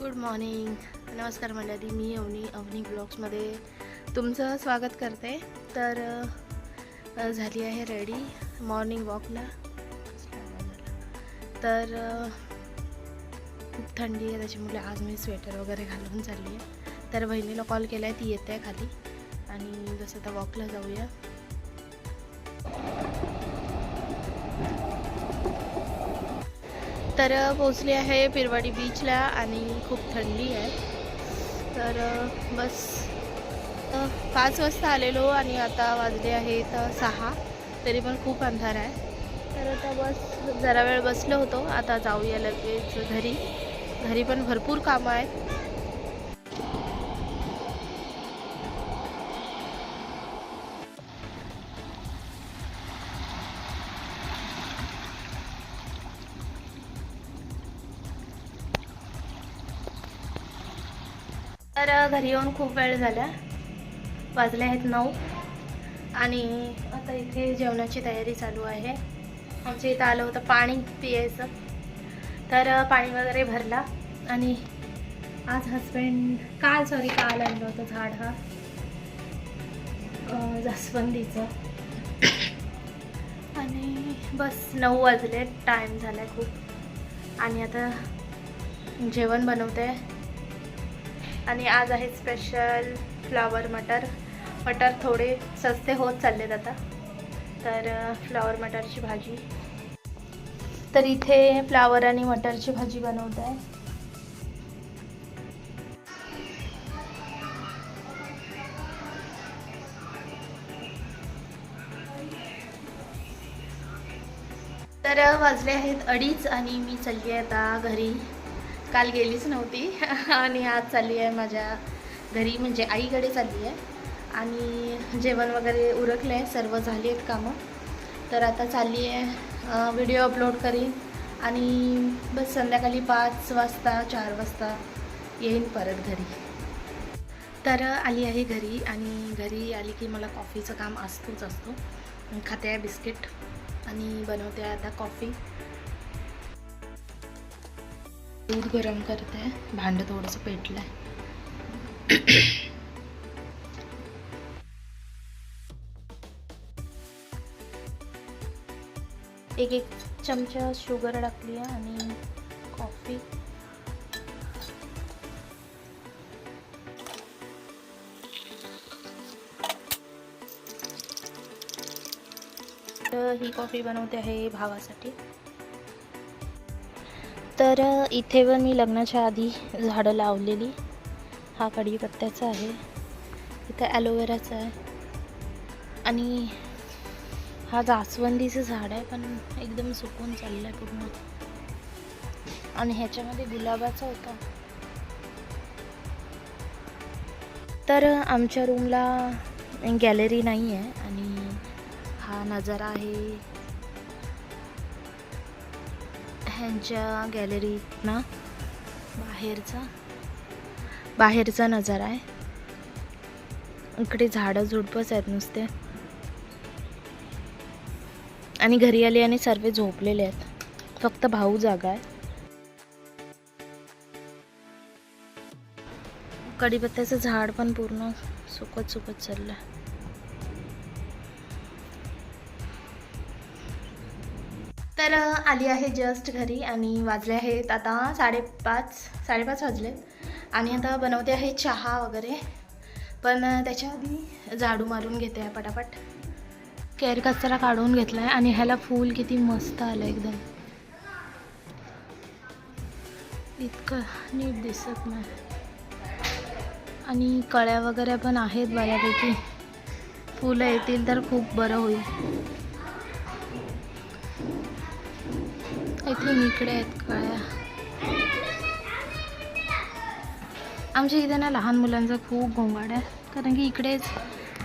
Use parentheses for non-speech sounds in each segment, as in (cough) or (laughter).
Good morning नमस्कार मंडळी मी अवनी अवनी ब्लॉग्समध्ये तुमचं स्वागत करते. तर झाली आहे रेडी मॉर्निंग वॉकला तर खूप थंडी आहे त्याच्यामुळे आज मी स्वेटर वगैरे घालून चालली आहे. तर बहिणीला कॉल केला आहे ती येते आहे खाली. आणि जसं आता वॉकला जाऊया. तर पोचली आहे पिरवाडी बीचला आणि खूप थंडी आहे. तर बस पाच वाजता आलेलो आणि आता वाजले आहेत सहा. तरी पण खूप अंधार आहे. तर आता बस जरा वेळ बसलो होतो. आता जाऊया लगेच घरी. घरी पण भरपूर कामं आहेत. तर घरी येऊन खूप वेळ झाला. वाजले आहेत नऊ. आणि आता इथे जेवणाची तयारी चालू आहे. आमच्या इथं आलं होतं पाणी पियायचं. तर पाणी वगैरे भरला. आणि आज हस्बंड काल सॉरी काल आणलं होतं झाड हा. जास्वंदीचं. आणि बस नऊ वाजले. टाईम झाला खूप. आणि आता जेवण बनवते. आणि आज आहे स्पेशल फ्लावर मटर. मटर थोडे सस्ते होत चाललेत आता. तर फ्लावर मटरची भाजी. तर इथे फ्लावर आणि मटरची भाजी बनवत आहे. तर वाजले आहेत अडीच आणि मी चालली आहे आता घरी. काल गेलीच नव्हती (laughs) आणि आज चालली आहे माझ्या घरी म्हणजे आईकडे चालली आहे. आणि जेवण वगैरे उरकलं आहे सर्व झाली आहेत कामं. तर आता चालली आहे व्हिडिओ अपलोड करीन. आणि बस संध्याकाळी पाच वाजता चार वाजता येईन परत घरी. तर आली आहे घरी आणि घरी आली की मला कॉफीचं काम असतोच असतो. खाते आहे बिस्किट आणि बनवते आहे आता कॉफी. दूध गरम करते. भांडं थोडंसं पेटलं आहे एक एक चमचा शुगर टाकली आहे आणि कॉफी. तर ही कॉफी बनवते आहे भावासाठी. तर इथे पण मी लग्नाच्या आधी झाडं लावलेली. हा कढीपत्त्याचा आहे. इथं ॲलोवेराचा आहे. आणि हा जास्वंदीचं झाड आहे पण एकदम सुकून चाललं आहे पूर्ण. आणि ह्याच्यामध्ये गुलाबाचा होता. तर आमच्या रूमला गॅलरी नाही आहे आणि हा नजारा आहे ह्यांच्या गॅलरीतनं बाहेरचा? बाहेरचा नजारा आहे. इकडे झाडं झुडपंच आहेत नुसते. आणि घरी आले आणि सर्व झोपलेले आहेत. फक्त भाऊ जागा आहे. कढीपत्त्याचं झाड पण पूर्ण सुकत सुकत चाललं आहे तर आली आहे जस्ट घरी आणि वाजले आहेत आता साडेपाच साडेपाच वाजले. आणि आता बनवते आहे चहा वगैरे. पण त्याच्या आधी झाडू मारून घेते आहे पटापट. केअर कचरा काढून घेतला आहे आणि ह्याला फूल किती मस्त आलं एकदम. इतकं नीट दिसत नाही. आणि कळ्या वगैरे पण आहेत बऱ्यापैकी. फुलं येतील तर खूप बरं होईल. इथून इकडे आहेत कळ्या. आमच्या इथे ना लहान मुलांचा खूप गोंगाट आहे. कारण की इकडेच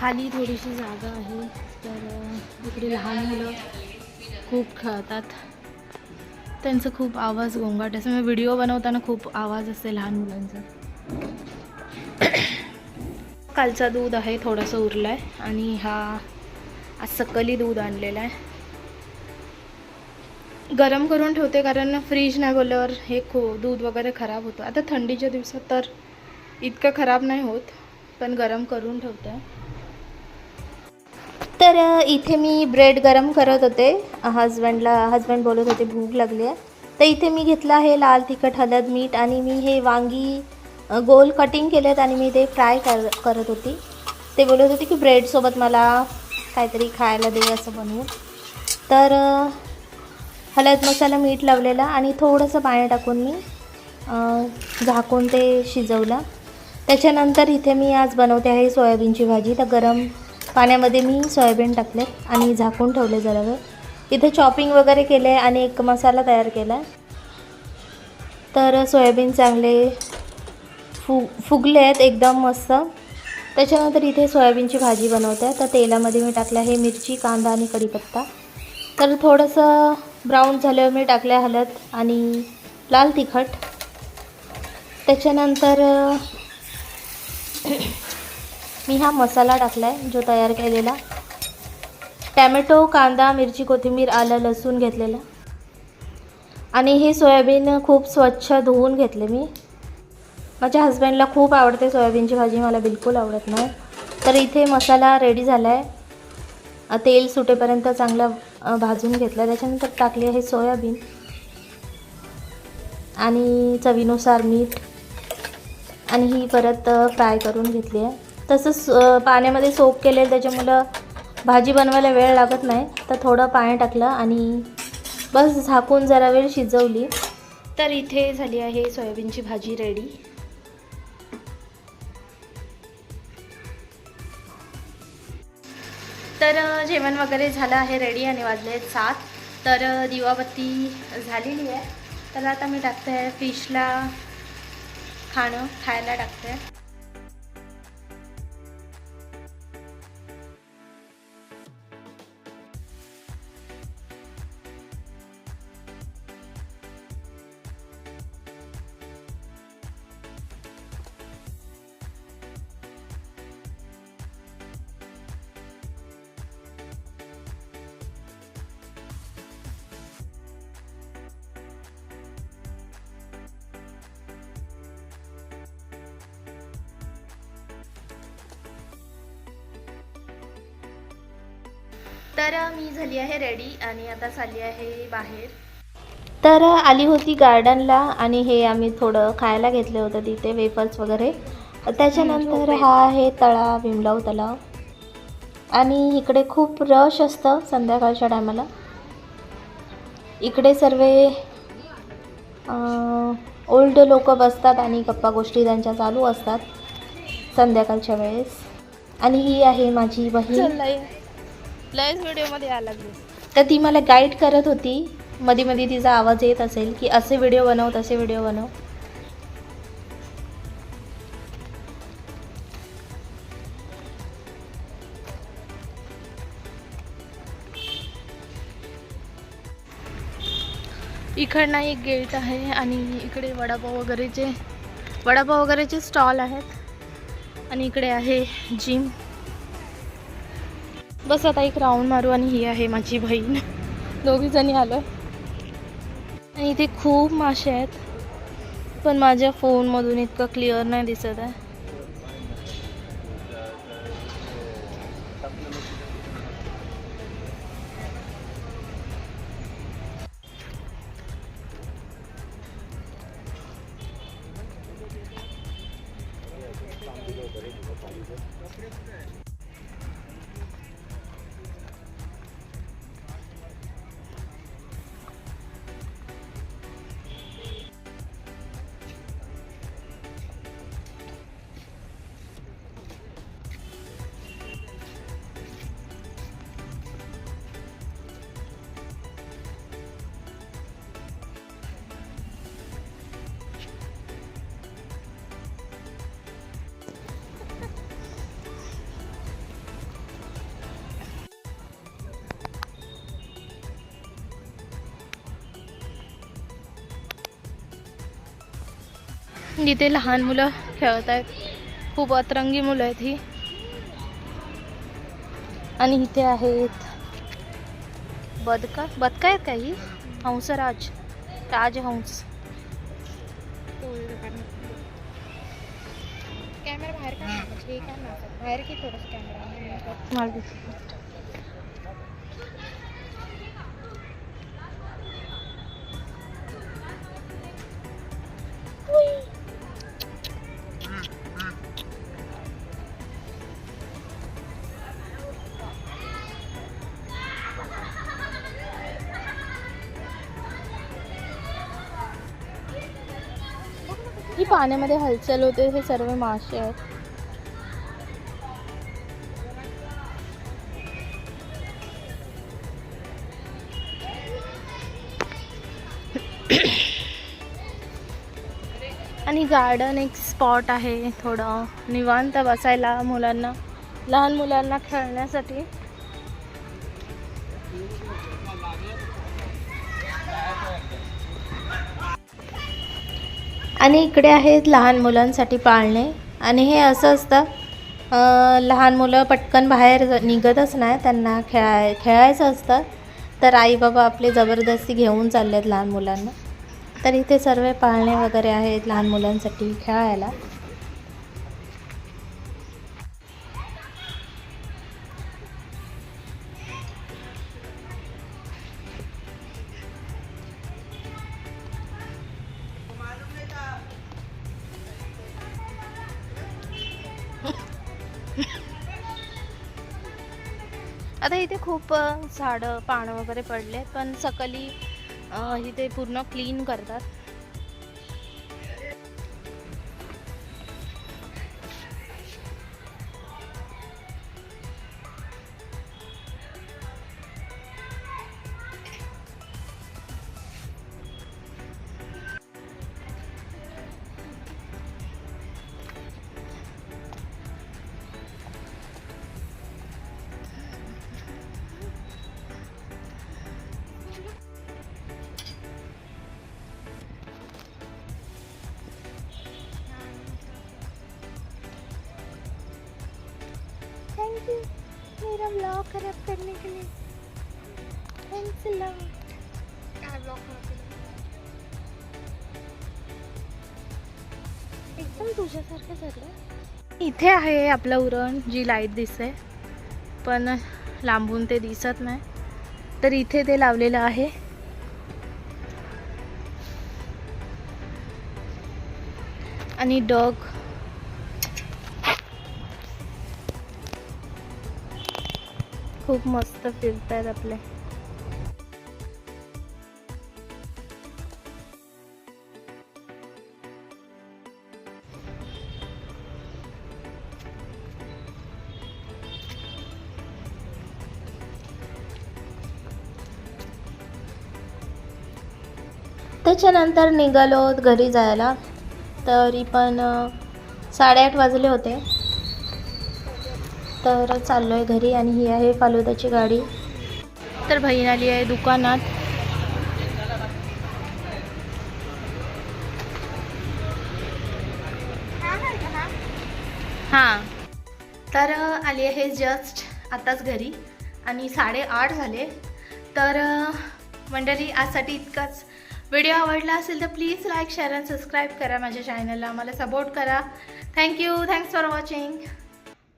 खाली थोडीशी जागा आहे. तर इकडे लहान मुलं खूप खेळतात. त्यांचं खूप आवाज गोंगाट असं मी व्हिडिओ बनवताना खूप आवाज असते लहान मुलांचा. कालचा दूध आहे थोडंसं उरलं आहे आणि हा आज सकली दूध आणलेला आहे. गरम करून ठेवते कारण फ्रीज नाही बोलल्यावर हे खो दूध वगैरे खराब होतं. आता थंडीच्या दिवसात तर इतकं खराब नाही होत पण गरम करून ठेवते. तर इथे मी ब्रेड गरम करत होते. हजबंडला हजबंड बोलत होते भूक लागली आहे. तर इथे मी घेतलं आहे लाल तिखट हळद मीठ आणि मी हे वांगी गोल कटिंग केलेत आणि मी ते फ्राय कर करत होती. ते बोलत होते की ब्रेडसोबत मला काहीतरी खायला दे असं बनवून तर हळद मसाला मीठ लावलेला आणि थोडंसं पाणी टाकून मी झाकून ते शिजवलं. त्याच्यानंतर इथे मी आज बनवते आहे सोयाबीनची भाजी. तर गरम पाण्यामध्ये मी सोयाबीन टाकले आणि झाकून ठेवले जरा वेळ इथे चॉपिंग वगैरे केलं आहे आणि एक मसाला तयार केला आहे तर सोयाबीन चांगले फु फुगले आहेत एकदम मस्त. त्याच्यानंतर इथे सोयाबीनची भाजी बनवते. आहे. तर तेलामध्ये मी टाकलं आहे मिरची कांदा आणि कढीपत्ता. तर थोडंसं ब्राऊन झाल्यावर मी टाकल्या हळद आणि लाल तिखट. त्याच्यानंतर मी हा मसाला टाकला आहे जो तयार केलेला. टॅमॅटो कांदा मिरची कोथिंबीर आलं लसूण घेतलेलं. आणि हे सोयाबीन खूप स्वच्छ धुवून घेतले मी. माझ्या हस्बंडला खूप आवडते सोयाबीनची भाजी मला बिलकुल आवडत नाही. तर इथे मसाला रेडी झाला आहे तेल सुटेपर्यंत चांगला भाजून घेतलं. त्याच्यानंतर टाकली आहे सोयाबीन आणि चवीनुसार मीठ आणि ही परत फ्राय करून घेतली आहे. तसंच पाण्यामध्ये सोप केलेलं त्याच्यामुळं भाजी बनवायला वेळ लागत नाही. तर थोडं पाणी टाकलं आणि बस झाकून जरा वेळ शिजवली. तर इथे झाली आहे सोयाबीनची भाजी रेडी. तर जेवण वगैरे झालं आहे रेडी आणि वाजले आहेत सात. तर दिवाबत्ती झालेली आहे. तर आता मी टाकते आहे फिशला खाणं खायला टाकते. तर मी झाली आहे रेडी आणि आता चालली आहे बाहेर. तर आली होती गार्डनला आणि हे आम्ही थोडं खायला घेतलं होतं तिथे वेफर्स वगैरे. त्याच्यानंतर हा आहे तळाव भीमलाव तलाव आणि इकडे खूप रश असतं संध्याकाळच्या टायमाला इकडे सर्व ओल्ड लोक बसतात आणि गप्पा गोष्टी त्यांच्या चालू असतात संध्याकाळच्या वेळेस. आणि ही आहे माझी बहीण. लयच व्हिडिओमध्ये यायला लागली. तर ती मला गाईड करत होती. मध्ये मध्ये तिचा आवाज येत असेल की असे व्हिडिओ बनव तसे व्हिडिओ बनव. इकडनं एक गेट आहे आणि इकडे वडापाव वगैरेचे वडापाव वगैरेचे स्टॉल आहेत. आणि इकडे आहे जिम बस आता एक राऊंड मारू आणि ही आहे माझी बहीण. दोघी जणी आलो आणि इथे खूप मासे आहेत. पण माझ्या फोनमधून इतकं क्लिअर नाही दिसत आहे. इथे लहान मुलं खेळत आहेत खूप अतरंगी मुलं आहेत ही. आणि इथे आहेत बदका बदका आहेत का ही? हंसराज. राजहंस. कॅमेरा बाहेर का म्हणजे बाहेर की थोडंसं कॅमेरा. पाण्यामध्ये हलचल होते हे सर्व मासे आहेत. आणि गार्डन एक स्पॉट आहे थोडं निवांत बसायला मुलांना लहान मुलांना खेळण्यासाठी. आणि इकडे आहेत लहान मुलांसाठी पाळणे. आणि हे असं असतं लहान मुलं पटकन बाहेर निघतच नाही त्यांना खेळाय खेळायचं असतं. तर आई बाबा आपले जबरदस्ती घेऊन चालले आहेत लहान मुलांना. तर इथे सर्व पाळणे वगैरे आहेत लहान मुलांसाठी खेळायला. खूप झाडं पानं वगैरे पडले पण सकली इथे पूर्ण क्लीन करतात. मेरा ब्लॉग खराब करने के लिए। थैंक्स काय एकदम तुझ्यासारखं झालं इथे आहे आपलं उरण जी लाइट दिसते. पण लांबून ते दिसत नाही. तर इथे ते लावलेलं आहे. आणि डग खूप मस्त फिरतायत आपले. त्याच्यानंतर निघालो घरी जायला. तरी पण साडेआठ वाजले होते. तर चाललो आहे घरी आणि ही आहे फालुदाची गाडी. तर बहीण आली आहे दुकानात. हां. तर आली आहे जस्ट आताच घरी आणि साडेआठ झाले. तर मंडळी आजसाठी इतकाच व्हिडिओ आवडला असेल तर please like share and subscribe करा माझ्या चॅनलला मला सपोर्ट करा. Thank you thanks for watching